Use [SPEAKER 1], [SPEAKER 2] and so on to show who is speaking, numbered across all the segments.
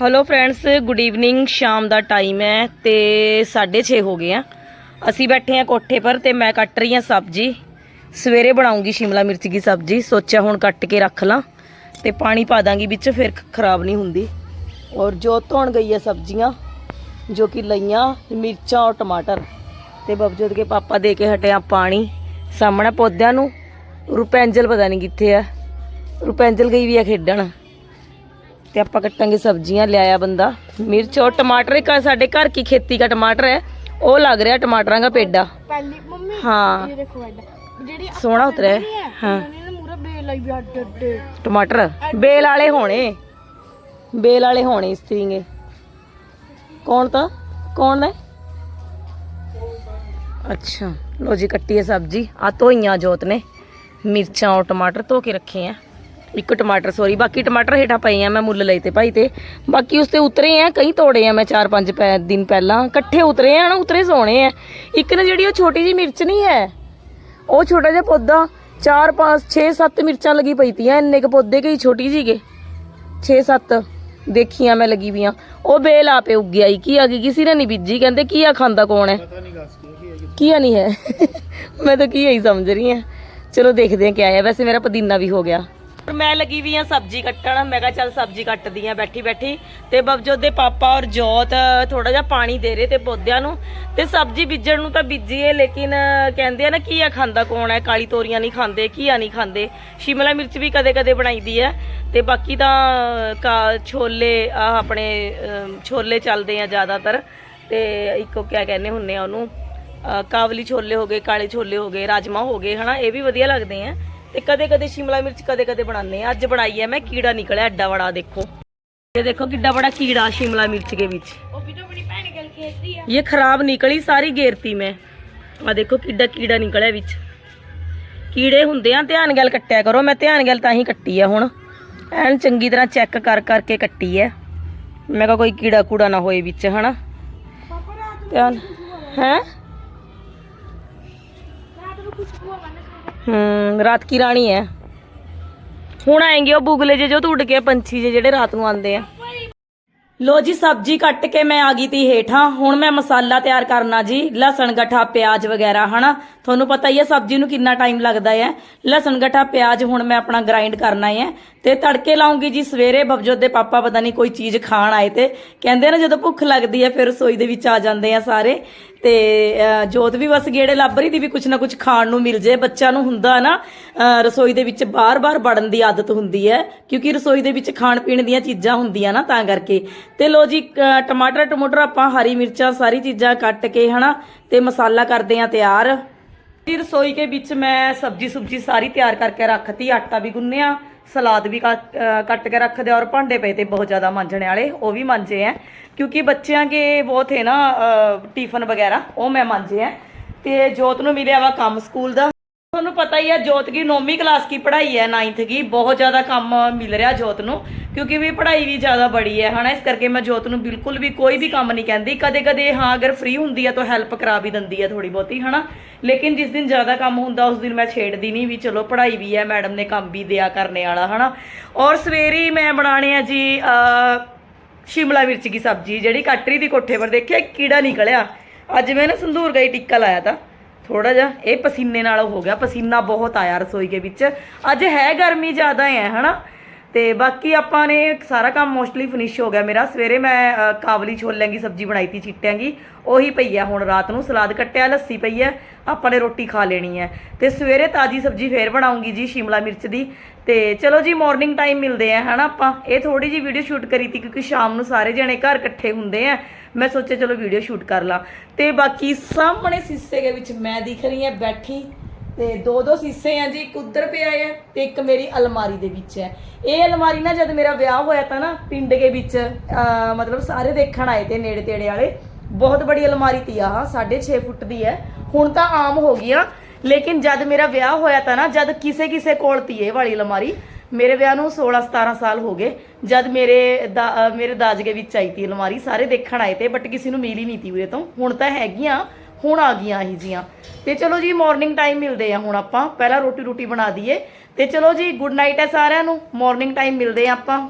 [SPEAKER 1] Hello friends good evening ਸ਼ਾਮ ਦਾ time ਹੈ ਤੇ 6:30 ਹੋ ਗਏ ਆ। ਅਸੀਂ ਬੈਠੇ ਆ ਕੋਠੇ ਪਰ ਤੇ ਮੈਂ ਕੱਟ ਰਹੀ ਆ ਸਬਜ਼ੀ। ਸਵੇਰੇ ਬਣਾਉਂਗੀ ਸ਼ਿਮਲਾ ਮਿਰਚ ਦੀ ਸਬਜ਼ੀ, ਸੋਚਿਆ ਹੁਣ ਕੱਟ ਕੇ ਰੱਖ ਲਾਂ ਤੇ ਪਾਣੀ ਪਾ ਦਾਂਗੀ ਵਿੱਚ, ਫਿਰ ਖਰਾਬ ਨਹੀਂ ਹੁੰਦੀ। ਔਰ ਜੋ ਧੋਣ ਗਈ ਹੈ ਸਬਜ਼ੀਆਂ, ਜੋ ਕਿ ਲਈਆਂ ਮਿਰਚਾਂ ਔਰ ਟਮਾਟਰ, ਤੇ ਬਬਜੋਤ ਕੇ ਪਾਪਾ ਦੇ ਕੇ ਹਟਿਆ ਪਾਣੀ। ਸਾਹਮਣੇ ਪੌਦਿਆਂ ਨੂੰ ਰੁਪੈਂਜਲ ਪਤਾ ਨਹੀਂ ਕਿੱਥੇ ਆ। ਰੁਪੈਂਜਲ ਗਈ ਵੀ ਆ ਖੇਡਣ। ਤੇ ਆਪਾਂ ਕੱਟਾਂਗੇ ਸਬਜ਼ੀਆਂ ਲਿਆਇਆ ਬੰਦਾ। ਮਿਰਚ ਔਰ ਟਮਾਟਰ ਇੱਕ ਸਾਡੇ ਘਰ ਕੀ ਖੇਤੀ ਦਾ ਟਮਾਟਰ ਹੈ ਉਹ ਲੱਗ ਰਿਹਾ ਟਮਾਟਰਾਂ ਦਾ ਪੇਡਾ।
[SPEAKER 2] ਪਹਿਲੀ ਮੰਮੀ
[SPEAKER 1] ਹਾਂ।
[SPEAKER 2] ਇਹ ਦੇਖੋ ਐਡਾ ਜਿਹੜੀ
[SPEAKER 1] ਸੋਹਣਾ ਉਤਰਿਆ। ਹੈ। ਹਾਂ।
[SPEAKER 2] ਉਹਨਾਂ ਨੇ ਮੂਰਾ ਬੇਲ ਆਈ ਵੀ ਅੱਡ ਅੱਡੇ।
[SPEAKER 1] ਟਮਾਟਰ। ਬੇਲ ਵਾਲੇ ਹੋਣੇ। ਬੇਲ ਵਾਲੇ ਹੋਣੇ ਇਸ ਤਰੀਕੇ ਕੌਣ ਤਾਂ? ਕੌਣ ਹੈ ਅੱਛਾ। ਲੋ ਜੀ ਕੱਟੀ ਹੈ ਸਬਜ਼ੀ। ਆ ਧੋਈਆਂ ਜੋਤ ਨੇ। ਮਿਰਚਾਂ ਔਰ ਟਮਾਟਰ ਧੋ ਕੇ ਰੱਖੇ ਆ। ਇੱਕ ਟਮਾਟਰ ਸੋਰੀ ਬਾਕੀ ਟਮਾਟਰ ਹੇਠਾਂ ਪਏ ਆ ਮੈਂ ਮੁੱਲ ਲਏ ਤੇ ਭਾਈ ਤੇ। ਬਾਕੀ ਉਸ ਤੇ ਉਤਰੇ ਆ ਕਈ ਤੋੜੇ ਆ ਮੈਂ 4-5 ਦਿਨ ਪਹਿਲਾਂ। ਇਕੱਠੇ ਉਤਰੇ ਆ ਨਾ ਉਤਰੇ ਸੋਹਣੇ ਆ। ਇੱਕ ਨਾ ਜਿਹੜੀ ਉਹ ਛੋਟੀ ਜੀ ਮਿਰਚ ਨਹੀਂ ਹੈ ਉਹ ਛੋਟਾ ਜਿਹਾ ਪੌਦਾ 4 5 6 7 ਮਿਰਚਾਂ ਲੱਗੀ ਪਈ ਤੀਆਂ ਇੰਨੇ ਕ ਪੌਦੇ ਕਈ ਛੋਟੀ ਜੀਗੇ 6 7 ਦੇਖੀਆਂ ਮੈਂ ਲੱਗੀ ਵੀਆਂ ਉਹ ਬੇਲ ਆਪੇ ਉੱਗ ਆਈ ਕੀ ਆ ਗਈ ਕਿਸੇ ਨੇ ਨਹੀਂ ਬੀਜੀ ਕਹਿੰਦੇ ਕੀ ਆ ਖਾਂਦਾ ਕੌਣ ਹੈ? ਕੀਆ ਨਹੀਂ ਹੈ? ਮੈਂ ਤਾਂ ਕੀ ਹੀ ਸਮਝ ਰਹੀ ਹਾਂ। ਚਲੋ ਦੇਖਦੇ ਹਾਂ ਕਿਆ ਹੈ ਵੈਸੇ ਮੇਰਾ ਪੁਦੀਨਾ ਵੀ ਹੋ ਗਿਆ। ਮੈਂ ਲੱਗੀ ਵੀ ਆ ਸਬਜ਼ੀ ਕੱਟਣ। ਮੈਂ ਕਿਹਾ ਚੱਲ ਸਬਜ਼ੀ ਕੱਟਦੀ ਆ ਬੈਠੀ ਬੈਠੀ। ਤੇ ਬਬਜੋਤ ਦੇ ਪਾਪਾ ਔਰ ਜੋਤ ਥੋੜਾ ਜਿਹਾ ਪਾਣੀ ਦੇ ਰਹੇ ਤੇ ਪੌਦਿਆਂ ਨੂੰ। ਤੇ ਸਬਜ਼ੀ ਬੀਜਣ ਨੂੰ ਤਾਂ ਬੀਜੀਏ, ਲੇਕਿਨ ਕਹਿੰਦੇ ਆ ਨਾ ਕੀ ਆ ਖਾਂਦਾ ਕੌਣ ਹੈ? ਕਾਲੀ ਤੋਰੀਆਂ ਨਹੀਂ ਖਾਂਦੇ ਕੀਆ ਨਹੀਂ ਖਾਂਦੇ। ਸ਼ਿਮਲਾ ਮਿਰਚ ਵੀ ਕਦੇ ਕਦੇ ਬਣਾਈਦੀ ਹੈ। ਤੇ ਬਾਕੀ ਤਾਂ, ਕਾ- ਛੋਲੇ, ਆਹ ਆਪਣੇ ਛੋਲੇ ਚੱਲਦੇ ਆ ਜ਼ਿਆਦਾਤਰ। ਤੇ ਇੱਕੋ ਕਿਆ ਕਹਿੰਦੇ ਹੁੰਨੇ ਆ ਉਹਨੂੰ? ਕਾਬਲੀ ਛੋਲੇ ਹੋ ਗਏ, ਕਾਲੇ ਛੋਲੇ ਹੋ ਗਏ ਰਾਜਮਾ ਹੋ ਗਏ, ਹਨਾ, ਇਹ ਵੀ ਵਧੀਆ ਲੱਗਦੇ ਆ। ਤੇ ਕਦੇ ਕਦੇ ਸ਼ਿਮਲਾ ਮਿਰਚ ਕਦੇ ਕਦੇ ਬਣਾਉਂਦੇ ਆ ਅੱਜ ਬਣਾਈ ਹੈ ਮੈਂ ਕੀੜਾ ਨਿਕਲਿਆ ਐਡਾ ਬੜਾ ਦੇਖੋ। ਇਹ ਦੇਖੋ ਕਿੱਡਾ ਬੜਾ ਕੀੜਾ ਸ਼ਿਮਲਾ ਮਿਰਚ ਦੇ ਵਿੱਚ।
[SPEAKER 2] ਉਹ ਵੀ ਤਾਂ ਆਪਣੀ ਭੈਣ ਗੱਲ ਖੇਡਦੀ ਆ।
[SPEAKER 1] ਇਹ ਖਰਾਬ ਨਿਕਲੀ ਸਾਰੀ ਗੇਰਤੀ ਮੈਂ। ਆ ਦੇਖੋ ਕਿੱਡਾ ਕੀੜਾ ਨਿਕਲਿਆ ਵਿੱਚ। ਕੀੜੇ ਹੁੰਦੇ ਆ ਧਿਆਨ ਗੱਲ ਕੱਟਿਆ ਕਰੋ ਮੈਂ ਧਿਆਨ ਗੱਲ ਤਾਂ ਹੀ ਕੱਟੀ ਆ ਹੁਣ। ਐਨ ਚੰਗੀ ਤਰ੍ਹਾਂ ਚੈੱਕ ਕਰ ਕਰਕੇ ਕੱਟੀ ਐ ਮੈਂ ਕਿਹਾ ਕੋਈ ਕੀੜਾ ਕੂੜਾ ਨਾ ਹੋਏ ਵਿੱਚ ਹਨਾ? ਧਿਆਨ ਹੈ?
[SPEAKER 2] ਰਾਤ
[SPEAKER 1] ਹੂੰ ਰਾਤ ਕੀ ਰਾਣੀ ਹੈ? ਹੁਣ ਆਏਂਗੇ ਉਹ ਬੁਗਲੇ ਜੇ ਜੋ ਉੱਡ ਕੇ ਪੰਛੀ ਜੇ ਜਿਹੜੇ ਰਾਤ ਨੂੰ ਆਉਂਦੇ ਆ। ਲੋ ਜੀ, ਸਬਜ਼ੀ ਕੱਟ ਕੇ ਮੈਂ ਆ ਗਈ ਤੀ ਹੇਠਾਂ। ਹੁਣ ਮੈਂ ਮਸਾਲਾ ਤਿਆਰ ਕਰਨਾ ਜੀ, ਲਸਣ, ਗਠਾ, ਪਿਆਜ਼ ਵਗੈਰਾ, ਹਨਾ? ਤੁਹਾਨੂੰ ਪਤਾ ਹੀ ਹੈ ਸਬਜ਼ੀ ਨੂੰ ਕਿੰਨਾ ਟਾਈਮ ਲੱਗਦਾ ਹੈ। ਲਸਣ ਗਠਾ ਪਿਆਜ਼ ਹੁਣ ਮੈਂ ਆਪਣਾ ਗ੍ਰਾਈਂਡ ਕਰਨਾ ਹੈ ਤੇ ਤੜਕੇ ਲਾਉਂਗੀ ਜੀ ਸਵੇਰੇ ਬਬਜੋਤ ਦੇ ਪਾਪਾ ਪਤਾ ਨਹੀਂ ਕੋਈ ਚੀਜ਼ ਖਾਣ ਆਏ ਤੇ। ਕਹਿੰਦੇ ਨਾ ਜਦੋਂ ਭੁੱਖ ਲੱਗਦੀ ਹੈ ਫਿਰ ਰਸੋਈ ਦੇ ਵਿੱਚ ਆ ਜਾਂਦੇ ਆ ਸਾਰੇ। ਤੇ ਅਹ, ਜੋਤ ਵੀ ਬਸ ਗੇੜੇ ਲੱਭ ਰਹੀ ਦੀ ਵੀ ਕੁਛ ਨਾ ਕੁਛ ਖਾਣ ਨੂੰ ਮਿਲ ਜੇ। ਬੱਚਿਆਂ ਨੂੰ ਹੁੰਦਾ ਨਾ ਰਸੋਈ ਦੇ ਵਿੱਚ ਬਾਰ-ਬਾਰ ਵੜਨ ਦੀ ਆਦਤ ਹੁੰਦੀ ਹੈ। ਕਿਉਂਕਿ ਰਸੋਈ ਦੇ ਵਿੱਚ ਖਾਣ ਪੀਣ ਦੀਆਂ ਚੀਜ਼ਾਂ ਹੁੰਦੀਆਂ ਨਾ ਤਾਂ ਕਰਕੇ। ਤੇ ਲੋ ਜੀ ਟਮਾਟਰ ਟਮੋਟਰ ਆਪਾਂ ਹਰੀ ਮਿਰਚਾਂ ਸਾਰੀ ਚੀਜ਼ਾਂ ਕੱਟ ਕੇ ਹਨਾ ਤੇ ਮਸਾਲਾ ਕਰਦੇ ਆ ਤਿਆਰ। ਜੀ ਰਸੋਈ ਕੇ ਵਿੱਚ ਮੈਂ ਸਬਜੀ ਸੁਬਜੀ ਸਾਰੀ ਤਿਆਰ ਕਰਕੇ ਰੱਖਤੀ, ਆਟਾ ਵੀ ਗੁੰਨਿਆ, ਸਲਾਦ ਵੀ ਕੱਟ ਕੱਟ ਕੇ ਰੱਖ ਦਿਆ ਔਰ ਭਾਂਡੇ ਪਏ ਤੇ ਬਹੁਤ ਜ਼ਿਆਦਾ ਮਾਂਜਣੇ ਵਾਲੇ, ਉਹ ਵੀ ਮਾਂਜੇ ਆ ਕਿਉਂਕਿ ਬੱਚਿਆਂ ਕੇ ਬਹੁਤ ਹੈ ਨਾ ਟਿਫਨ ਵਗੈਰਾ, ਉਹ ਮੈਂ ਮਾਂਜੇ ਆ ਤੇ ਜੋਤ ਨੂੰ ਮਿਲਿਆ ਵਾ ਕੰਮ ਸਕੂਲ ਦਾ। ਤੁਹਾਨੂੰ ਪਤਾ ਹੀ ਹੈ ਜੋਤ ਕੀ ਨੌਵੀਂ ਕਲਾਸ ਕੀ ਪੜ੍ਹਾਈ ਹੈ 9th ਕੀ, ਬਹੁਤ ਜ਼ਿਆਦਾ ਕੰਮ ਮਿਲ ਰਿਹਾ ਜੋਤ ਨੂੰ। ਕਿਉਂਕਿ ਵੀ ਪੜ੍ਹਾਈ ਵੀ ਜ਼ਿਆਦਾ ਬੜੀ ਹੈ, ਹਨਾ? ਇਸ ਕਰਕੇ ਮੈਂ ਜੋਤ ਨੂੰ ਬਿਲਕੁਲ ਵੀ ਕੋਈ ਵੀ ਕੰਮ ਨਹੀਂ ਕਹਿੰਦੀ। ਕਦੇ ਕਦੇ ਹਾਂ, ਅਗਰ ਫ੍ਰੀ ਹੁੰਦੀ ਹੈ ਤਾਂ ਹੈਲਪ ਕਰਾ ਵੀ ਦਿੰਦੀ ਹੈ ਥੋੜੀ ਬਹੁਤੀ, ਹਨਾ? ਲੇਕਿਨ ਜਿਸ ਦਿਨ ਜ਼ਿਆਦਾ ਕੰਮ ਹੁੰਦਾ, ਉਸ ਦਿਨ ਮੈਂ ਛੇੜਦੀ ਨਹੀਂ ਵੀ ਚਲੋ ਪੜ੍ਹਾਈ ਵੀ ਹੈ, ਮੈਡਮ ਨੇ ਕੰਮ ਵੀ ਦਿਆ ਕਰਨੇ ਵਾਲਾ, ਹਨਾ? ਔਰ ਸਵੇਰੇ ਮੈਂ ਬਣਾਣੇ ਆ ਜੀ ਸ਼ਿਮਲਾ ਮਿਰਚ ਦੀ ਸਬਜ਼ੀ, ਜਿਹੜੀ ਕੱਟਰੀ ਦੀ ਕੋਠੇ ਪਰ ਦੇਖਿਆ ਕੀੜਾ ਨਿਕਲਿਆ। ਅੱਜ ਮੈਂ ਨਾ ਸੰਧੂਰ ਗਈ ਟਿੱਕਾ ਲਾਇਆ ਤਾ। ਥੋੜਾ ਜਿਹਾ, ਇਹ ਪਸੀਨੇ ਨਾਲ ਹੋ ਗਿਆ, ਪਸੀਨਾ ਬਹੁਤ ਆਇਆ ਰਸੋਈ ਦੇ ਵਿੱਚ। ਅੱਜ ਹੈ ਗਰਮੀ ਜ਼ਿਆਦਾ ਹੈ ਹਨਾ? ਤੇ ਬਾਕੀ ਆਪਾਂ ਨੇ ਸਾਰਾ ਕੰਮ ਮੋਸਟਲੀ ਫਿਨਿਸ਼ ਹੋ ਗਿਆ ਮੇਰਾ। ਸਵੇਰੇ ਮੈਂ ਕਾਬਲੀ ਛੋਲਿਆਂ ਦੀ ਸਬਜ਼ੀ ਬਣਾਈ ਤੀ ਚਿੱਟਿਆਂ ਦੀ ਉਹੀ ਪਈ ਆ ਹੁਣ ਰਾਤ ਨੂੰ, ਸਲਾਦ ਕੱਟਿਆ, ਲੱਸੀ ਪਈ ਹੈ ਆਪਾਂ ਨੇ ਰੋਟੀ ਖਾ ਲੈਣੀ ਹੈ ਤੇ ਸਵੇਰੇ ਤਾਜੀ ਸਬਜ਼ੀ ਫੇਰ ਬਣਾਉਂਗੀ ਜੀ, ਸ਼ਿਮਲਾ ਮਿਰਚ ਦੀ। ਤੇ ਚਲੋ ਜੀ ਮਾਰਨਿੰਗ ਟਾਈਮ ਮਿਲਦੇ ਆ, ਹਨਾ ਆਪਾਂ। ਇਹ ਥੋੜੀ ਜੀ ਵੀਡੀਓ ਸ਼ੂਟ ਕਰੀ ਤੀ, ਕਿਉਂਕਿ ਸ਼ਾਮ ਨੂੰ ਸਾਰੇ ਜਣੇ ਘਰ ਇਕੱਠੇ ਹੁੰਦੇ ਆ। ਮੈਂ ਸੋਚਿਆ ਚਲੋ ਵੀਡੀਓ ਸ਼ੂਟ ਕਰ ਲਾਂ। ਤੇ ਬਾਕੀ ਸਾਹਮਣੇ ਸੀਸੇ ਦੇ ਵਿੱਚ ਮੈਂ ਦਿਖ ਰਹੀ ਹਾਂ ਬੈਠੀ। ਤੇ ਦੋ ਦੋ ਸੀਸੇ ਆ ਜੀ, ਇੱਕ ਉੱਧਰ ਪਿਆ ਹੈ ਤੇ ਇੱਕ ਮੇਰੀ ਅਲਮਾਰੀ ਦੇ ਵਿੱਚ ਹੈ ਇਹ ਅਲਮਾਰੀ ਨਾ ਜਦ ਮੇਰਾ ਵਿਆਹ ਹੋਇਆ ਤਾਂ ਨਾ ਪਿੰਡ ਦੇ ਵਿੱਚ ਮਤਲਬ ਸਾਰੇ ਦੇਖਣ ਆਏ ਤੇ ਨੇੜੇ ਤੇੜੇ ਵਾਲੇ। ਬਹੁਤ ਬੜੀ ਅਲਮਾਰੀ ਤੀ ਆਹ 6.5 ਫੁੱਟ ਦੀ ਹੈ ਹੁਣ ਤਾਂ ਆਮ ਹੋ ਗਈ ਆ, ਲੇਕਿਨ ਜਦ ਮੇਰਾ ਵਿਆਹ ਹੋਇਆ ਤਾਂ ਨਾ, ਜਦ ਕਿਸੇ ਕਿਸੇ ਕੋਲ ਤੀ ਇਹ ਵਾਲੀ ਅਲਮਾਰੀ। ਮੇਰੇ ਵਿਆਹ ਨੂੰ 16 17 ਸਾਲ ਹੋ ਗਏ। ਜਦ ਮੇਰੇ ਦਾ ਮੇਰੇ ਦਾਜਗੇ ਵਿੱਚ ਆਈ ਤੀ ਅਲਮਾਰੀ, ਸਾਰੇ ਦੇਖਣ ਆਏ ਤੇ ਬਟ ਕਿਸੇ ਨੂੰ ਮਿਲ ਹੀ ਨਹੀਂ ਤੀ ਉਰੇ ਤੋਂ। ਹੁਣ ਤਾਂ ਹੈਗੀਆਂ। ਹੁਣ ਆ ਗਈਆਂ ਇਹ ਜੀਆਂ। ਤੇ ਚਲੋ ਜੀ ਮਾਰਨਿੰਗ ਟਾਈਮ ਮਿਲਦੇ ਆ ਹੁਣ ਆਪਾਂ। ਪਹਿਲਾਂ ਰੋਟੀ ਰੋਟੀ ਬਣਾ ਦਈਏ। ਤੇ ਚਲੋ ਜੀ ਗੁੱਡ ਨਾਈਟ ਹੈ ਸਾਰਿਆਂ ਨੂੰ। ਮਾਰਨਿੰਗ ਟਾਈਮ ਮਿਲਦੇ ਆ ਆਪਾਂ।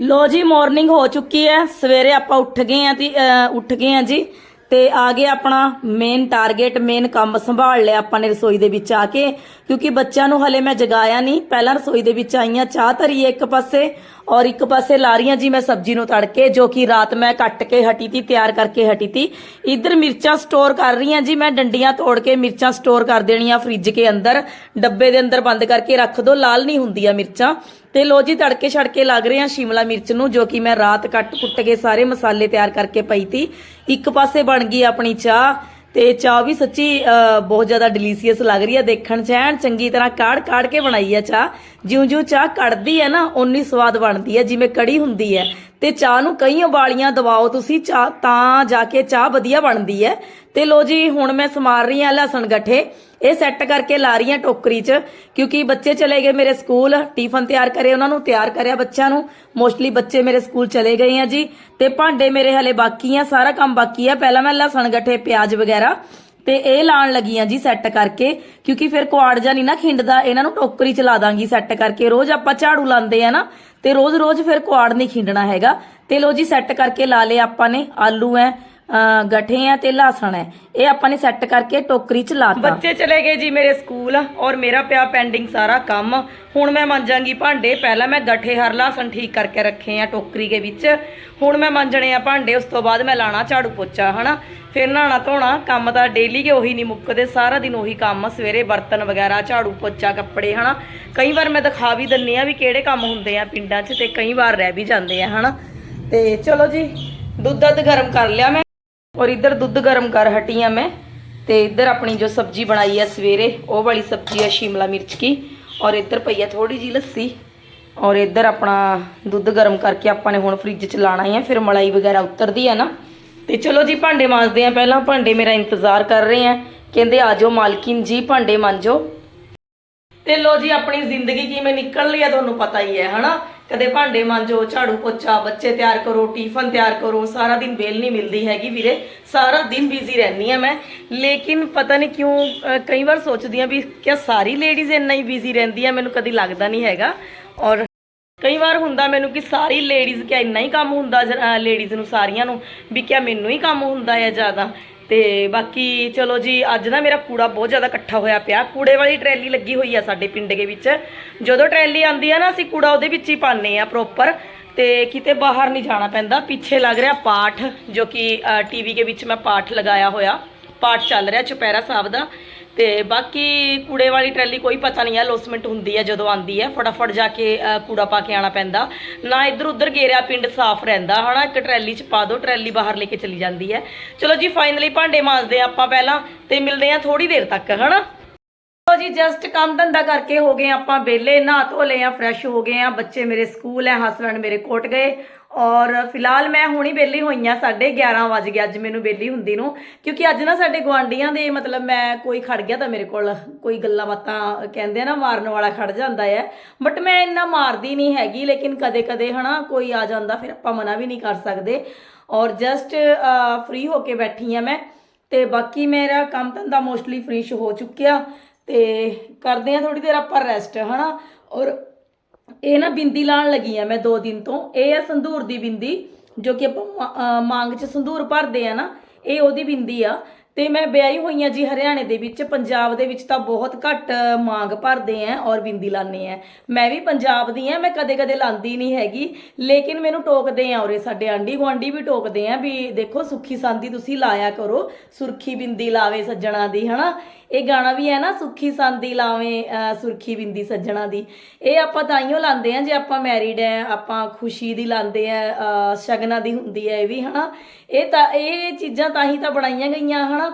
[SPEAKER 1] ਲੋ ਜੀ ਮਾਰਨਿੰਗ ਹੋ ਚੁੱਕੀ ਹੈ। ਸਵੇਰੇ ਆਪਾਂ ਉੱਠ ਗਏ ਆ ਤੇ ਉੱਠ ਗਏ ਆ ਜੀ। ਤੇ ਆ ਗਏ ਆਪਣਾ ਮੇਨ ਟਾਰਗੇਟ ਮੇਨ ਕੰਮ ਸੰਭਾਲ ਲਿਆ ਆਪਾਂ ਨੇ ਰਸੋਈ ਦੇ ਵਿੱਚ ਆ ਕੇ। ਕਿਉਂਕਿ ਬੱਚਿਆਂ ਨੂੰ ਹਲੇ ਮੈਂ ਜਗਾਇਆ ਨਹੀਂ। ਪਹਿਲਾਂ ਰਸੋਈ ਦੇ ਵਿੱਚ ਆਈਆਂ, ਚਾਹ ਧਰੀ ਇੱਕ ਪਾਸੇ ਔਰ ਇੱਕ ਪਾਸੇ ਲਾ ਜੀ ਮੈਂ ਸਬਜ਼ੀ ਨੂੰ ਤੜਕੇ, ਜੋ ਕਿ ਰਾਤ ਮੈਂ ਕੱਟ ਕੇ ਹਟੀ ਤੀ, ਤਿਆਰ ਕਰਕੇ ਹਟੀ ਤੀ। ਇੱਧਰ ਮਿਰਚਾਂ ਸਟੋਰ ਕਰ ਰਹੀ ਹਾਂ ਜੀ, ਮੈਂ ਡੰਡੀਆਂ ਤੋੜ ਕੇ ਮਿਰਚਾਂ ਸਟੋਰ ਕਰ ਦੇਣੀਆਂ ਫ੍ਰਿਜ ਕੇ ਅੰਦਰ। ਡੱਬੇ ਦੇ ਅੰਦਰ ਬੰਦ ਕਰਕੇ ਰੱਖ ਦੋ, ਲਾਲ ਨਹੀਂ ਹੁੰਦੀਆਂ ਮਿਰਚਾਂ। ਤੇ ਲੋ ਜੀ, ਤੜਕੇ ਛੜਕੇ ਲੱਗ ਰਹੇ ਆ ਸ਼ਿਮਲਾ ਮਿਰਚ ਨੂੰ, ਜੋ ਕਿ ਮੈਂ ਰਾਤ ਕੱਟ ਕੁੱਟ ਕੇ ਸਾਰੇ ਮਸਾਲੇ ਤਿਆਰ ਕਰਕੇ ਪਈ ਤੀ। ਇੱਕ ਪਾਸੇ ਬਣ ਗਈ ਆਪਣੀ ਚਾਹ। ਤੇ ਚਾਹ ਵੀ ਸੱਚੀ ਅਹ, ਬਹੁਤ ਜ਼ਿਆਦਾ ਡਿਲੀਸ਼ੀਅਸ ਲੱਗ ਰਹੀ ਹੈ ਦੇਖਣ ਚ। ਐਨ ਚੰਗੀ ਤਰ੍ਹਾਂ ਕਾੜ ਕਾੜ ਕੇ ਬਣਾਈ ਹੈ ਚਾਹ। ਜਿਉਂ ਜਿਉਂ ਚਾਹ ਕੜਦੀ ਹੈ ਨਾ, ਓਨੀ ਸਵਾਦ ਬਣਦੀ ਹੈ, ਜਿਵੇਂ ਕੜੀ ਹੁੰਦੀ ਹੈ। ਤੇ ਚਾਹ ਨੂੰ ਕਈ ਉਬਾਲੀਆਂ ਦਵਾਓ ਤੁਸੀਂ, ਚਾਹ ਤਾਂ ਜਾ ਕੇ ਚਾਹ ਵਧੀਆ ਬਣਦੀ ਹੈ। ਤੇ ਲੋ ਜੀ, ਹੁਣ ਮੈਂ ਸਮਾਰ ਰਹੀ ਹਾਂ ਲਹਸਣ ਗੱਠੇ। ਇਹ ਸੈੱਟ ਕਰਕੇ ਲਾ ਰਹੀ ਹਾਂ ਟੋਕਰੀ 'ਚ, ਕਿਉਂਕਿ ਬੱਚੇ ਚਲੇ ਗਏ ਮੇਰੇ ਸਕੂਲ, ਟਿਫਨ ਤਿਆਰ ਕਰੇ ਉਹਨਾਂ ਨੂੰ, ਤਿਆਰ ਕਰਿਆ ਬੱਚਿਆਂ ਨੂੰ। ਮੋਸਟਲੀ ਬੱਚੇ ਮੇਰੇ ਸਕੂਲ ਚਲੇ ਗਏ ਆ ਜੀ। ਤੇ ਭਾਂਡੇ ਮੇਰੇ ਹਲੇ ਬਾਕੀ ਆ, ਸਾਰਾ ਕੰਮ ਬਾਕੀ ਆ। ਪਹਿਲਾਂ ਮੈਂ ਲਸਣ ਗੱਠੇ, ਪਿਆਜ਼ ਵਗੈਰਾ ਤੇ ਇਹ ਲਾਣ ਲੱਗੀ ਆ ਜੀ ਸੈੱਟ ਕਰਕੇ, ਕਿਉਂਕਿ ਫਿਰ ਕੁਆੜ ਜਾ ਨਹੀਂ ਨਾ ਖਿੰਡਦਾ, ਇਹਨਾਂ ਨੂੰ ਟੋਕਰੀ 'ਚ ਲਾ ਦਾਂਗੀ ਸੈੱਟ ਕਰਕੇ। ਰੋਜ਼ ਆਪਾਂ ਝਾੜੂ ਲਾਉਂਦੇ ਆ ਨਾ, ਤੇ ਰੋਜ਼-ਰੋਜ਼ ਫਿਰ ਕੁਆੜ ਨਹੀਂ ਖਿੰਡਣਾ ਹੈਗਾ। ਤੇ ਲੋ ਜੀ ਸੈੱਟ ਕਰਕੇ ਲਾ ਲਏ ਆਪਾਂ ਨੇ, ਆਲੂ ਐ ਗਠੇ ਆ ਤੇ ਲਹਸਣ ਹੈ ਇਹ ਆਪਾਂ ਨੇ ਸੈੱਟ ਕਰਕੇ ਟੋਕਰੀ ਚ ਲਾਤਾ। ਬੱਚੇ ਚਲੇ ਗਏ ਜੀ ਮੇਰੇ ਸਕੂਲ ਔਰ ਮੇਰਾ ਪਿਆ ਪੈਂਡਿੰਗ ਸਾਰਾ ਕੰਮ। ਹੁਣ ਮੈਂ ਮਾਂਜਾਂਗੀ ਭਾਂਡੇ, ਪਹਿਲਾਂ ਮੈਂ ਗਠੇ ਹਰ ਲਹਸਣ ਠੀਕ ਕਰਕੇ ਰੱਖੇ ਆ ਟੋਕਰੀ ਦੇ ਵਿੱਚ। ਹੁਣ ਮੈਂ ਮਾਂਜਣੇ ਆ ਭਾਂਡੇ, ਉਸ ਤੋਂ ਬਾਅਦ ਮੈਂ ਲਾਣਾ ਝਾੜੂ ਪੋਚਾ, ਹਨਾ? ਫਿਰ ਨਹਾਣਾ ਧੋਣਾ, ਕੰਮ ਤਾਂ ਡੇਲੀ ਕੇ ਉਹੀ ਨਹੀਂ ਮੁੱਕਦੇ, ਸਾਰਾ ਦਿਨ ਉਹੀ ਕੰਮ, ਸਵੇਰੇ ਬਰਤਨ ਵਗੈਰਾ, ਝਾੜੂ ਪੋਚਾ, ਕੱਪੜੇ, ਹਨਾ? ਕਈ ਵਾਰ ਮੈਂ ਦਿਖਾ ਵੀ ਦਿੰਨੀ ਆ ਵੀ ਕਿਹੜੇ ਕੰਮ ਹੁੰਦੇ ਆ ਪਿੰਡਾਂ 'ਚ ਤੇ ਕਈ ਵਾਰ ਰਹਿ ਵੀ ਜਾਂਦੇ ਆ, ਹਨਾ? ਤੇ ਚਲੋ ਜੀ ਦੁੱਧ ਦੱਧ ਗਰਮ ਕਰ ਲਿਆ ਮੈਂ। ਔਰ ਇੱਧਰ ਦੁੱਧ ਗਰਮ ਕਰ ਹਟੀ ਆ ਮੈਂ ਤੇ ਇੱਧਰ ਆਪਣੀ ਜੋ ਸਬਜ਼ੀ ਬਣਾਈ ਹੈ ਸਵੇਰੇ, ਉਹ ਵਾਲੀ ਸਬਜ਼ੀ ਹੈ ਸ਼ਿਮਲਾ ਮਿਰਚ ਕੀ। ਔਰ ਇੱਧਰ ਪਈ ਹੈ ਥੋੜੀ ਜੀ ਲੱਸੀ। ਔਰ ਇੱਧਰ ਆਪਣਾ ਦੁੱਧ ਗਰਮ ਕਰਕੇ ਆਪਾਂ ਨੇ ਹੁਣ ਫ੍ਰਿਜ 'ਚ ਲਾਣਾ ਹੈ ਫਿਰ ਮਲਾਈ ਵਗੈਰਾ ਉਤਰਦੀ ਹੈ ਨਾ। ਤੇ ਚਲੋ ਜੀ, ਭਾਂਡੇ ਮਾਂਜਦੇ ਆ ਪਹਿਲਾਂ। ਭਾਂਡੇ ਮੇਰਾ ਇੰਤਜ਼ਾਰ ਕਰ ਰਹੇ ਆ। ਕਹਿੰਦੇ ਆਜੋ ਮਾਲਕਿਨ ਜੀ, ਭਾਂਡੇ ਮਾਂਜੋ। ਤੇ ਲੋ ਜੀ, ਆਪਣੀ ਜ਼ਿੰਦਗੀ ਕਿਵੇਂ ਨਿਕਲ ਰਹੀ ਹੈ ਤੁਹਾਨੂੰ ਪਤਾ ਹੀ ਹੈ, ਹਨਾ? ਕਦੇ ਭਾਂਡੇ ਮਾਂਜੋ, ਝਾੜੂ ਪੋਚਾ, ਬੱਚੇ ਤਿਆਰ ਕਰੋ, ਟਿਫਨ ਤਿਆਰ ਕਰੋ, ਸਾਰਾ ਦਿਨ ਵੇਲ ਨਹੀਂ ਮਿਲਦੀ ਹੈਗੀ ਵੀਰੇ। ਸਾਰਾ ਦਿਨ ਬਿਜ਼ੀ ਰਹਿੰਦੀ ਆ ਮੈਂ। ਲੇਕਿਨ ਪਤਾ ਨਹੀਂ ਕਿਉਂ ਕਈ ਵਾਰ ਸੋਚਦੀ ਆ ਵੀ ਕਿਆ ਸਾਰੀ ਲੇਡੀਜ਼ ਇੰਨਾ ਹੀ ਬਿਜ਼ੀ ਰਹਿੰਦੀ ਆ, ਮੈਨੂੰ ਕਦੀ ਲੱਗਦਾ ਨਹੀਂ ਹੈਗਾ। ਔਰ ਕਈ ਵਾਰ ਹੁੰਦਾ ਮੈਨੂੰ ਕਿ ਸਾਰੀ ਲੇਡੀਜ਼ ਕਿਆ ਇੰਨਾ ਹੀ ਕੰਮ ਹੁੰਦਾ ਲੇਡੀਜ਼ ਨੂੰ ਸਾਰੀਆਂ ਨੂੰ, ਵੀ ਕਿਆ ਮੈਨੂੰ ਹੀ ਕੰਮ ਹੁੰਦਾ ਹੈ ਜ਼ਿਆਦਾ। ਤੇ ਬਾਕੀ ਚਲੋ ਜੀ, ਅੱਜ ਨਾ ਮੇਰਾ ਕੂੜਾ ਬਹੁਤ ਜ਼ਿਆਦਾ ਇਕੱਠਾ ਹੋਇਆ ਪਿਆ। ਕੂੜੇ ਵਾਲੀ ਟਰੈਲੀ ਲੱਗੀ ਹੋਈ ਆ ਸਾਡੇ ਪਿੰਡ ਦੇ ਵਿੱਚ। ਜਦੋਂ ਟਰੈਲੀ ਆਂਦੀ ਆ ਨਾ, ਅਸੀਂ ਕੂੜਾ ਉਹਦੇ ਵਿੱਚ ਹੀ ਪਾਉਂਦੇ ਆ ਪ੍ਰੋਪਰ ਤੇ ਕਿਤੇ ਬਾਹਰ ਨਹੀਂ ਜਾਣਾ ਪੈਂਦਾ। ਪਿੱਛੇ ਲੱਗ ਰਿਹਾ ਪਾਠ, ਜੋ ਕਿ ਟੀਵੀ ਦੇ ਵਿੱਚ ਮੈਂ ਪਾਠ ਲਗਾਇਆ ਹੋਇਆ। ਪਾਠ ਚੱਲ ਰਿਹਾ ਚੁਪਹਿਰਾ ਸਾਹਿਬ ਦਾ। ਤੇ ਬਾਕੀ ਕੂੜੇ ਵਾਲੀ ਟਰੈਲੀ ਕੋਈ ਪਤਾ ਨਹੀਂ ਹੈ, ਲੋਸਮੈਂਟ ਹੁੰਦੀ ਹੈ, ਜਦੋਂ ਆਂਦੀ ਹੈ। ਫਟਾਫਟ ਜਾ ਕੇ ਕੂੜਾ ਪਾ ਕੇ ਆਣਾ ਪੈਂਦਾ। ਨਾ ਇੱਧਰ ਉੱਧਰ ਗੇਰਿਆ, ਪਿੰਡ ਸਾਫ਼ ਰਹਿੰਦਾ। ਹਨਾ, ਇੱਕ ਟਰੈਲੀ 'ਚ ਪਾ ਦਿਓ ਟਰੈਲੀ ਬਾਹਰ ਲੈ ਕੇ ਚਲੀ ਜਾਂਦੀ ਹੈ। ਚਲੋ ਜੀ ਫਾਈਨਲੀ ਭਾਂਡੇ ਮਾਂਜਦੇ ਹਾਂ ਆਪਾਂ ਪਹਿਲਾਂ ਤੇ ਮਿਲਦੇ ਹਾਂ ਥੋੜੀ ਦੇਰ ਤੱਕ, ਹਨਾ? ਲੋ ਜੀ ਜਸਟ ਕੰਮ ਧੰਦਾ ਕਰਕੇ ਹੋ ਗਏ ਆਪਾਂ ਵਿਹਲੇ, ਨਹਾ ਧੋ ਲਏ ਆ ਫਰੈਸ਼ ਹੋ ਗਏ ਆ, ਬੱਚੇ ਮੇਰੇ ਸਕੂਲ ਹੈ ਹਸਬੰਡ ਮੇਰੇ ਕੋਟ ਗਏ। ਔਰ ਫਿਲਹਾਲ ਮੈਂ ਹੁਣੀ ਵਿਹਲੀ ਹੋਈ ਆ 11:30 ਵਜ ਗਏ, ਅੱਜ ਮੈਨੂੰ ਵਿਹਲੀ ਹੁੰਦੀ ਨੂੰ। ਕਿਉਂਕਿ ਅੱਜ ਨਾ ਸਾਡੇ ਗਵਾਂਡੀਆਂ ਦੇ ਮਤਲਬ ਮੈਂ ਕੋਈ ਖੜ ਗਿਆ ਤਾਂ ਮੇਰੇ ਕੋਲ, ਕੋਈ ਗੱਲਾਂ ਬਾਤਾਂ ਕਹਿੰਦੇ ਨਾ, ਮਾਰਨ ਵਾਲਾ ਖੜ ਜਾਂਦਾ ਹੈ। ਬਟ ਮੈਂ ਇੰਨਾ ਮਾਰਦੀ ਨਹੀਂ ਹੈਗੀ, ਲੇਕਿਨ ਕਦੇ-ਕਦੇ ਹਨਾ, ਕੋਈ ਆ ਜਾਂਦਾ, ਫਿਰ ਆਪਾਂ ਮਨਾ ਵੀ ਨਹੀਂ ਕਰ ਸਕਦੇ। ਔਰ ਜਸਟ ਫ੍ਰੀ ਹੋ ਕੇ ਬੈਠੀ ਆ ਮੈਂ। ਤੇ ਬਾਕੀ ਮੇਰਾ ਕੰਮ ਧੰਦਾ ਮੋਸਟਲੀ ਫਿਨਿਸ਼ ਹੋ ਚੁੱਕਿਆ। ਤੇ ਕਰਦੇ ਆ ਥੋੜੀ ਦੇਰ ਆਪਾਂ ਰੈਸਟ ਹਨਾ? ਔਰ ਇਹ ਨਾ ਬਿੰਦੀ ਲਾਣ ਲੱਗੀ ਆ ਮੈਂ 2 ਦਿਨ ਤੋਂ। ਇਹ ਆ ਸੰਧੂਰ ਦੀ ਬਿੰਦੀ, ਜੋ ਕਿ ਆਪਾਂ ਮਾਂਗ 'ਚ ਸੰਧੂਰ ਭਰਦੇ ਆ ਨਾ, ਇਹ ਉਹਦੀ ਬਿੰਦੀ ਆ। ਤੇ ਮੈਂ ਵਿਆਹੀ ਹੋਈ ਆ ਜੀ ਹਰਿਆਣੇ ਦੇ ਵਿੱਚ, ਪੰਜਾਬ ਦੇ ਵਿੱਚ ਤਾਂ ਬਹੁਤ ਘੱਟ ਮਾਂਗ ਭਰਦੇ ਆ ਔਰ ਬਿੰਦੀ ਲਾਉਂਦੇ ਆ। ਮੈਂ ਵੀ ਪੰਜਾਬ ਦੀ ਆ, ਮੈਂ ਕਦੇ ਕਦੇ ਲਾਂਦੀ ਨਹੀਂ ਹੈਗੀ, ਲੇਕਿਨ ਮੈਨੂੰ ਟੋਕਦੇ ਆ ਔਰੇ ਸਾਡੇ ਆਂਢੀ ਗੁਆਂਢੀ ਵੀ ਟੋਕਦੇ ਆ ਵੀ ਦੇਖੋ ਸੁੱਖੀ ਸੰਦੀ ਤੁਸੀਂ ਲਾਇਆ ਕਰੋ, ਸੁਰਖੀ ਬਿੰਦੀ ਲਾਵੇ ਸੱਜਣਾ ਦੀ, ਹਨਾ? ਇਹ ਗਾਣਾ ਵੀ ਹੈ ਨਾ, ਸੁੱਖੀ ਸੰਦੀ ਲਾਵੇਂ ਸੁਰਖੀ ਬਿੰਦੀ ਸੱਜਣਾ ਦੀ। ਇਹ ਆਪਾਂ ਤਾਈਓ ਲਾਉਂਦੇ ਆ, ਜੇ ਆਪਾਂ ਮੈਰਿਡ ਹੈ ਆਪਾਂ ਖੁਸ਼ੀ ਦੀ ਲਾਉਂਦੇ ਆ ਸ਼ਗਨਾਂ ਦੀ ਹੁੰਦੀ ਹੈ ਇਹ ਵੀ, ਹਨਾ? ਇਹ ਤਾਂ, ਇਹ ਚੀਜ਼ਾਂ ਤਾਂ ਹੀ ਤਾਂ ਬਣਾਈਆਂ ਗਈਆਂ, ਹਨਾ?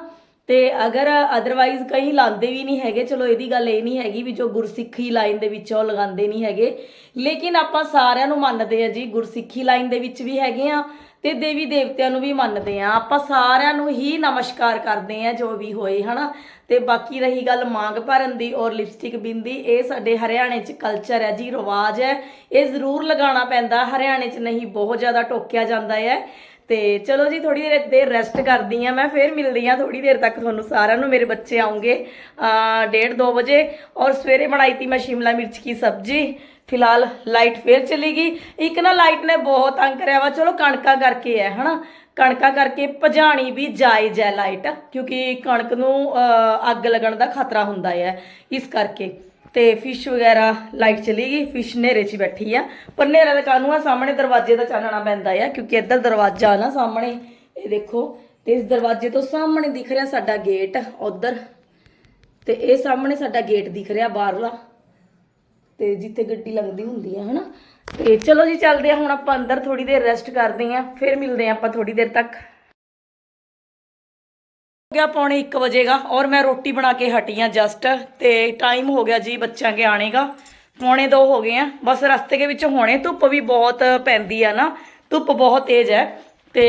[SPEAKER 1] ਤੇ ਅਗਰ ਅਦਰਵਾਈਜ਼ ਕਈ ਲਾਉਂਦੇ ਵੀ ਨਹੀਂ ਹੈਗੇ, ਚਲੋ ਇਹਦੀ ਗੱਲ ਇਹ ਨਹੀਂ ਹੈਗੀ ਵੀ ਜੋ ਗੁਰਸਿੱਖੀ ਲਾਈਨ ਦੇ ਵਿੱਚ ਉਹ ਲਗਾਉਂਦੇ ਨਹੀਂ ਹੈਗੇ। ਲੇਕਿਨ ਆਪਾਂ ਸਾਰਿਆਂ ਨੂੰ ਮੰਨਦੇ ਆ ਜੀ, ਗੁਰਸਿੱਖੀ ਲਾਈਨ ਦੇ ਵਿੱਚ ਵੀ ਹੈਗੇ ਆ ਤੇ ਦੇਵੀ ਦੇਵਤਿਆਂ ਨੂੰ ਵੀ ਮੰਨਦੇ ਆ। ਆਪਾਂ ਸਾਰਿਆਂ ਨੂੰ ਹੀ ਨਮਸਕਾਰ ਕਰਦੇ ਆ, ਜੋ ਵੀ ਹੋਏ, ਹਨਾ? ਤੇ ਬਾਕੀ ਰਹੀ ਗੱਲ ਮਾਂਗ ਭਰਨ ਦੀ ਔਰ ਲਿਪਸਟਿਕ ਬਿੰਦੀ ਇਹ ਸਾਡੇ ਹਰਿਆਣੇ 'ਚ ਕਲਚਰ ਹੈ ਜੀ, ਰਿਵਾਜ ਹੈ। ਇਹ ਜ਼ਰੂਰ ਲਗਾਉਣਾ ਪੈਂਦਾ, ਹਰਿਆਣੇ 'ਚ ਨਹੀਂ, ਬਹੁਤ ਜ਼ਿਆਦਾ ਟੋਕਿਆ ਜਾਂਦਾ ਹੈ। ਤੇ ਚਲੋ ਜੀ ਥੋੜੀ ਦੇਰ ਦੇਰ ਰੈਸਟ ਕਰਦੀ ਆ ਮੈਂ, ਫੇਰ ਮਿਲਦੀ ਆ ਥੋੜੀ ਦੇਰ ਤੱਕ ਤੁਹਾਨੂੰ ਸਾਰਿਆਂ ਨੂੰ, ਮੇਰੇ ਬੱਚੇ ਆਉਂਗੇ ਆ ਡੇਢ ਦੋ ਵਜੇ। ਔਰ ਸਵੇਰੇ ਬਣਾਈ ਤੀ ਮੈਂ ਸ਼ਿਮਲਾ ਮਿਰਚ ਕੀ ਸਬਜੀ। ਫਿਲਹਾਲ ਲਾਈਟ ਫੇਰ ਚਲੀ ਗਈ। ਇੱਕ ਨਾ ਲਾਈਟ ਨੇ ਬਹੁਤ ਤੰਗ ਕਰਿਆ ਵਾ। ਚਲੋ ਕਣਕਾਂ ਕਰਕੇ ਹੈ, ਹਨਾ? ਕਣਕਾਂ ਕਰਕੇ ਭਜਾਣੀ ਵੀ ਜਾਇਜ਼ ਹੈ ਲਾਈਟ ਕਿਉਂਕਿ ਕਣਕ ਨੂੰ ਅੱਗ ਲੱਗਣ ਦਾ ਖਤਰਾ ਹੁੰਦਾ ਹੈ। ਇਸ ਕਰਕੇ ਤੇ ਫਿਸ਼ ਵਗੈਰਾ ਲਾਈਟ ਚਲੀ ਗਈ ਫਿਸ਼ ਹਨੇਰੇ 'ਚ ਹੀ ਬੈਠੀ ਆ। ਪਰ ਹਨੇਰਾ ਦਾ ਕਾਨੂੰ ਆ, ਸਾਹਮਣੇ ਦਰਵਾਜ਼ੇ ਦਾ ਚਾਨਣਾ ਪੈਂਦਾ ਆ, ਕਿਉਂਕਿ ਇੱਧਰ ਦਰਵਾਜ਼ਾ ਆ ਨਾ ਸਾਹਮਣੇ, ਇਹ ਦੇਖੋ। ਤੇ ਇਸ ਦਰਵਾਜ਼ੇ ਤੋਂ ਸਾਹਮਣੇ ਦਿਖ ਰਿਹਾ ਸਾਡਾ ਗੇਟ ਉਧਰ। ਤੇ ਇਹ ਸਾਹਮਣੇ ਸਾਡਾ ਗੇਟ ਦਿਖ ਰਿਹਾ ਬਾਹਰਲਾ। ਤੇ ਜਿੱਥੇ ਗੱਡੀ ਲੰਘਦੀ ਹੁੰਦੀ ਹੈ ਹਨਾ। ਤੇ ਚਲੋ ਜੀ, ਚੱਲਦੇ ਆ, ਹੁਣ ਆਪਾਂ ਅੰਦਰ ਥੋੜੀ ਦੇਰ ਰੈਸਟ ਕਰਦੇ ਆ, ਫਿਰ ਮਿਲਦੇ ਆ ਆਪਾਂ ਥੋੜੀ ਦੇਰ ਤੱਕ। ਗਿਆ ਪੌਣੇ 1 ਵਜੇਗਾ ਔਰ ਮੈਂ ਰੋਟੀ ਬਣਾ ਕੇ ਹਟੀ ਆ ਜਸਟ ਤੇ ਟਾਈਮ ਹੋ ਗਿਆ ਜੀ ਬੱਚਿਆਂ ਕੇ ਆਣੇ ਦਾ। ਪੌਣੇ 2 ਹੋ ਗਏ ਆ। ਬਸ ਰਸਤੇ ਦੇ ਵਿੱਚ ਹੋਣੇ ਧੁੱਪ ਵੀ ਬਹੁਤ ਪੈਂਦੀ ਆ ਨਾ। ਧੁੱਪ ਬਹੁਤ ਤੇਜ਼ ਹੈ ਤੇ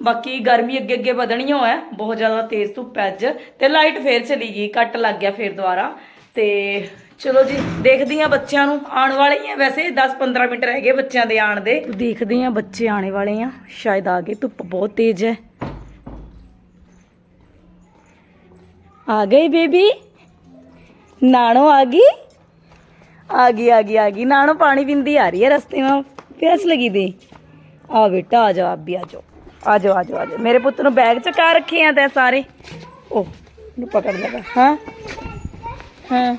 [SPEAKER 1] ਬਾਕੀ ਗਰਮੀ ਅੱਗੇ ਅੱਗੇ ਵਧਣੀ ਹੋ ਬਹੁਤ ਜ਼ਿਆਦਾ ਤੇਜ਼ ਧੁੱਪ ਹੈ ਅੱਜ। ਤੇ ਲਾਈਟ ਫੇਰ ਚਲੀ ਗਈ, ਕੱਟ ਲੱਗ ਗਿਆ ਫੇਰ ਦੁਬਾਰਾ। ਤੇ ਚਲੋ ਜੀ, ਦੇਖਦੀ ਆ ਬੱਚਿਆਂ ਨੂੰ। ਆਉਣ ਵਾਲੇ ਹੀ ਆ ਵੈਸੇ 10-15 ਮਿੰਟ ਰਹਿ ਗਏ ਬੱਚਿਆਂ ਦੇ ਆਣ ਦੇ। ਦੇਖਦੇ ਆ ਬੱਚੇ ਆਣੇ ਵਾਲੇ ਆ। ਸ਼ਾਇਦ ਆ ਗਏ ਧੁੱਪ ਬਹੁਤ ਤੇਜ਼ ਹੈ। आ गई बेबी नानो आ गई आ गई आ गई आ गई नानो पानी पींदी आ रही है रास्ते में प्यास लगी थी आ बेटा आ जाओ आप भी आ जाओ आ जाओ आ जाओ आ जाओ मेरे पुत्र ਨੂੰ ਬੈਗ ਚਕਾ ਰੱਖੇ ਆ ਤੇ ਸਾਰੇ ਉਹ ਨੂੰ ਪਕੜ ਲਗਾ ਹਾਂ ਹਾਂ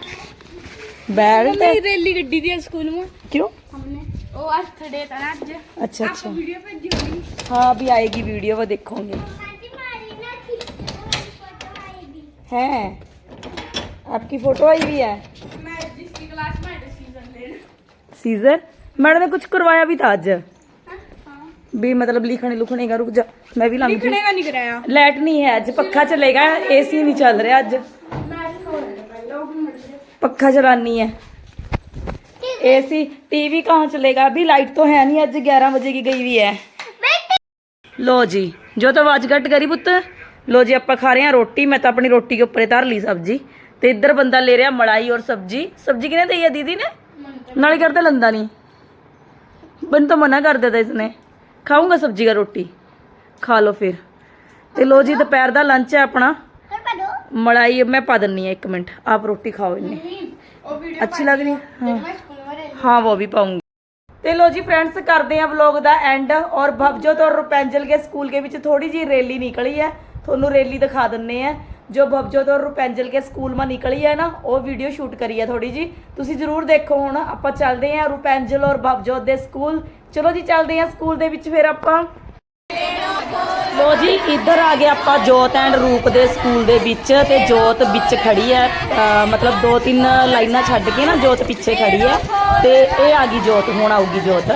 [SPEAKER 1] ਬੈਗ ਤੇ
[SPEAKER 2] ਮੇਰੀ ਰੈਲੀ ਗੱਡੀ ਦੀ ਸਕੂਲ में
[SPEAKER 1] क्यों
[SPEAKER 2] हमने ਉਹ ਅੱਜ ਥੜੇ ਤਾਂ ਨਾ ਅੱਜ
[SPEAKER 1] अच्छा अच्छा
[SPEAKER 2] ਵੀਡੀਓ ਭੇਜੀ ਹੋਣੀ
[SPEAKER 1] हाँ अभी आएगी वीडियो वो देखोगे है। आपकी फ़ोटो आई हुई है। सीजर मैडम ने कुछ करवाया भी था अज
[SPEAKER 2] हाँ।
[SPEAKER 1] भी मतलब लिखने लुखने का रुक जा। मैं भी लाऊँगी
[SPEAKER 2] लिखने का नहीं कराया।
[SPEAKER 1] लाइट नहीं है आज। पखा चलेगा। एसी नहीं चल रहा आज। पखा चलानी है। एसी टीवी कहाँ चलेगा? अभी लाइट तो है नहीं। आज ग्यारह बजे की गई हुई है। लो जी। जो तो आवाज़ कट करी पुत्र। ਲੋ ਜੀ, ਆਪਾਂ ਖਾ ਰਹੇ ਹਾਂ ਰੋਟੀ। ਮੈਂ ਤਾਂ ਆਪਣੀ ਰੋਟੀ ਦੇ ਉੱਪਰ ਧਰ ਲਈ ਸਬਜੀ। ਤੇ ਇੱਧਰ ਬੰਦਾ ਲੈ ਰਿਹਾ ਮਲਾਈ ਔਰ ਸਬਜੀ। ਸਬਜੀ ਕਿਨੇ ਦਈ ਆ ਦੀਦੀ ਨੇ? ਨਾਲੇ ਕਰਦੇ ਲੰਦਾ ਨਹੀਂ। ਬਨ ਤਾਂ ਮਨਾ ਕਰ ਦਿੱਤਾ ਇਸਨੇ। ਖਾਊਂਗਾ ਸਬਜੀ ਦਾ ਰੋਟੀ। ਖਾ ਲਓ ਫਿਰ। ਤੇ ਲੋ ਜੀ, ਦੁਪਹਿਰ ਦਾ ਲੰਚ ਹੈ ਆਪਣਾ। ਮਲਾਈ ਮੈਂ ਪਾ ਦਿੰਨੀ ਆ 1 ਮਿੰਟ। ਆਪ ਰੋਟੀ ਖਾਓ ਇੰਨੇ।
[SPEAKER 2] ਅੱਛੀ ਲੱਗ ਹਾਂ?
[SPEAKER 1] ਹਾਂ। ਉਹ ਵੀ ਪਾਉਂਗੀ ਤੇ ਲੋ ਜੀ ਫਰੈਂਡਸ ਕਰਦੇ ਆ ਵਲੌਗ ਦਾ ਐਂਡ ਔਰ ਭਵਜੋਤ ਔਰ ਰੁਪੈਂਜਲ ਕੇ ਸਕੂਲ ਕੇ ਵਿੱਚ ਥੋੜੀ ਜੀ ਰੈਲੀ ਨਿਕਲੀ ਹੈ। ਤੁਹਾਨੂੰ ਰੈਲੀ ਦਿਖਾ ਦਿੰਨੇ ਆ। ਜੋ ਭਵਜੋਤ ਔਰ ਰੁਪੈਂਜਲ ਕੇ ਸਕੂਲ ਮਾ ਨਿਕਲੀ ਹੈ ਨਾ, ਉਹ ਵੀਡੀਓ ਸ਼ੂਟ ਕਰੀ ਹੈ ਥੋੜੀ ਜੀ ਤੁਸੀਂ ਜ਼ਰੂਰ ਦੇਖੋ ਹੁਣ, ਆਪਾਂ ਚੱਲਦੇ ਆ ਰੁਪੈਂਜਲ ਔਰ ਭਵਜੋਤ ਦੇ ਸਕੂਲ। ਚਲੋ ਜੀ, ਚੱਲਦੇ ਆ ਸਕੂਲ ਦੇ ਵਿੱਚ ਫਿਰ ਆਪਾਂ। ਲੋ ਜੀ, ਇੱਧਰ ਆ ਗਏ ਆਪਾਂ ਜੋਤ ਐਂਡ ਰੂਪ ਦੇ ਸਕੂਲ ਦੇ ਵਿੱਚ ਤੇ ਜੋਤ ਵਿੱਚ ਖੜੀ ਹੈ ਮਤਲਬ ਦੋ ਤਿੰਨ ਲਾਈਨਾਂ ਛੱਡ ਕੇ ਨਾ ਜੋਤ ਪਿੱਛੇ ਖੜੀ ਹੈ ਤੇ ਇਹ ਆ ਗਈ ਜੋਤ, ਹੁਣ ਆਊਗੀ ਜੋਤ।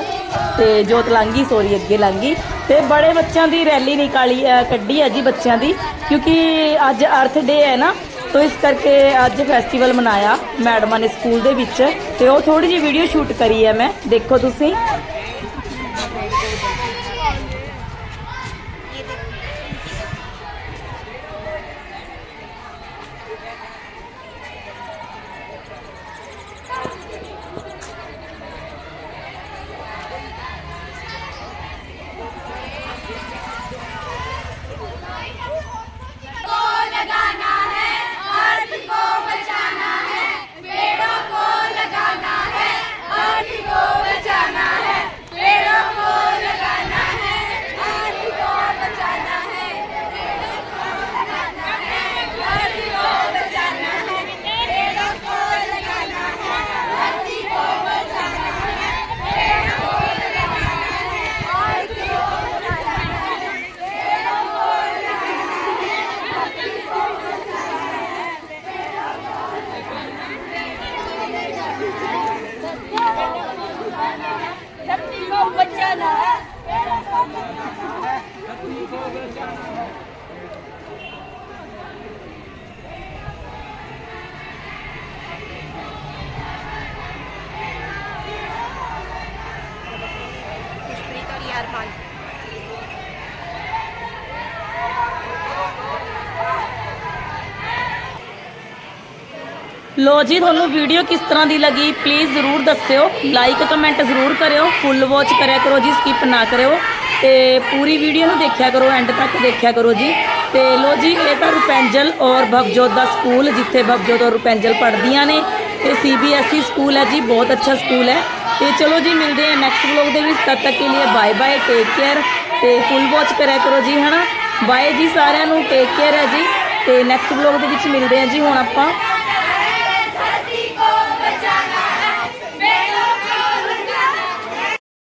[SPEAKER 1] ਤੇ ਜੋਤ ਲੰਗੀ ਸੋਰੀ ਅੱਗੇ ਲੰਗੀ ਤੇ ਬੜੇ ਬੱਚਿਆਂ ਦੀ ਰੈਲੀ ਨਿਕਾਲੀ, ਅਹ, ਕੱਢੀ ਹੈ ਜੀ ਬੱਚਿਆਂ ਦੀ, ਕਿਉਂਕਿ ਅੱਜ ਅਰਥ ਡੇ ਹੈ ਨਾ, ਤੋ ਇਸ ਕਰਕੇ ਅੱਜ ਫੈਸਟੀਵਲ ਮਨਾਇਆ ਮੈਡਮਾਂ ਨੇ ਸਕੂਲ ਦੇ ਵਿੱਚ, ਤੇ ਉਹ ਥੋੜੀ ਜਿਹੀ ਵੀਡੀਓ ਸ਼ੂਟ ਕਰੀ ਹੈ ਮੈਂ, ਦੇਖੋ ਤੁਸੀਂ। ਲੋ ਜੀ, ਤੁਹਾਨੂੰ ਵੀਡੀਓ ਕਿਸ ਤਰ੍ਹਾਂ ਦੀ ਲੱਗੀ? ਪਲੀਜ਼ ਜ਼ਰੂਰ ਦੱਸਿਓ। ਲਾਈਕ ਕਮੈਂਟ ਜ਼ਰੂਰ ਕਰਿਓ। ਫੁੱਲ ਵਾਚ ਕਰਿਆ ਕਰੋ ਜੀ ਸਕਿਪ ਨਾ ਕਰਿਓ। ਤੇ ਪੂਰੀ ਵੀਡੀਓ ਨੂੰ ਦੇਖਿਆ ਕਰੋ ਐਂਡ ਤੱਕ ਦੇਖਿਆ ਕਰੋ ਜੀ। ਤੇ ਲੋ ਜੀ, ਇਹ ਤਾਂ ਰੁਪੈਂਜਲ ਔਰ ਭਵਜੋਤ ਦਾ ਸਕੂਲ, ਜਿੱਥੇ ਭਵਜੋਤ ਔਰ ਰੁਪੈਂਜਲ ਪੜ੍ਹਦੀਆਂ ਨੇ। ਤੇ ਸੀਬੀਐਸਈ ਸਕੂਲ ਹੈ ਜੀ, ਬਹੁਤ ਅੱਛਾ ਸਕੂਲ ਹੈ। ਤੇ ਚਲੋ ਜੀ, ਮਿਲਦੇ ਹਾਂ ਨੈਕਸਟ ਵਲੌਗ ਦੇ ਵਿੱਚ। ਤਦ ਤੱਕ ਕੇ ਲਈ ਬਾਏ ਬਾਏ ਟੇਕ ਕੇਅਰ ਤੇ ਫੁੱਲ ਵਾਚ ਕਰਿਆ ਕਰੋ ਜੀ, ਹਨਾ? ਬਾਏ ਜੀ ਸਾਰਿਆਂ ਨੂੰ ਟੇਕ ਕੇਅਰ ਹੈ ਜੀ। ਤੇ ਨੈਕਸਟ ਵਲੌਗ ਦੇ ਵਿੱਚ ਮਿਲਦੇ ਹਾਂ ਜੀ, ਹੁਣ ਆਪਾਂ।